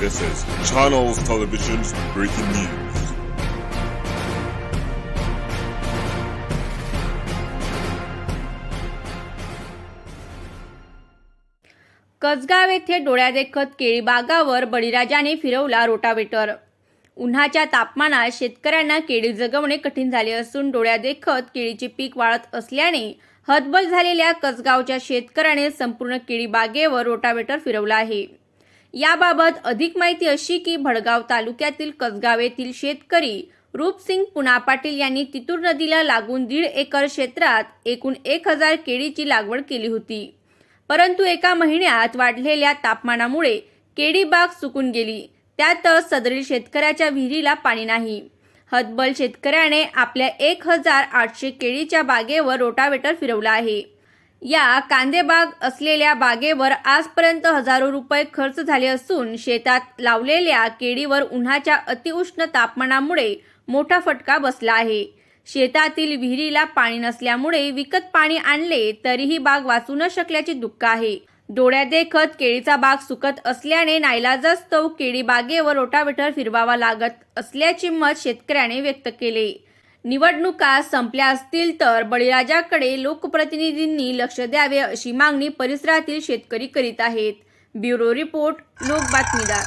This is Channels Television's breaking news. Kasgaon येथे डोळ्यादेखत केळीबागावर बळीराजाने फिरवला rotavator उन्हाच्या तापमानात शेतकऱ्यांना केळी जगवणे कठीण झाले असून डोळ्यादेखत केळीचे पीक वाढत असल्याने हतबल झालेल्या कसगावच्या शेतकऱ्याने संपूर्ण केळी बागेवर रोटावेटर फिरवला आहे याबाबत अधिक माहिती अशी की भडगाव तालुक्यातील कसगाव येथील शेतकरी रूपसिंग पुना पाटील यांनी तितूर नदीला लागून दीड एकर क्षेत्रात एकूण एक हजार केळीची लागवड केली होती. परंतु एका महिन्यात वाढलेल्या तापमानामुळे केळी बाग सुकून गेली. त्यातच सदरील शेतकऱ्याच्या विहिरीला पाणी नाही. हतबल शेतकऱ्याने आपल्या एक हजार आठशे केळीच्या बागेवर रोटावेटर फिरवला आहे. या कांदेबाग असलेल्या बागेवर आजपर्यंत हजारो रुपये खर्च झाले असून शेतात लावलेल्या केळीवर उन्हाच्या अतिउष्ण तापमानामुळे मोठा फटका बसला आहे. शेतातील विहिरीला पाणी नसल्यामुळे विकत पाणी आणले तरीही बाग वाचू न शकल्याचे दुःख आहे. डोळ्यादेखत केळीचा बाग सुकत असल्याने नाईलाजास्तव केळी बागेवर रोटावेटर फिरवावा लागत असल्याचे मत शेतकऱ्याने व्यक्त केले. निवडणुका संपल्या असतील तर बळीराजाकडे लोकप्रतिनिधींनी लक्ष द्यावे अशी मागणी परिसरातील शेतकरी करीत आहेत. ब्युरो रिपोर्ट लोक बातमीदार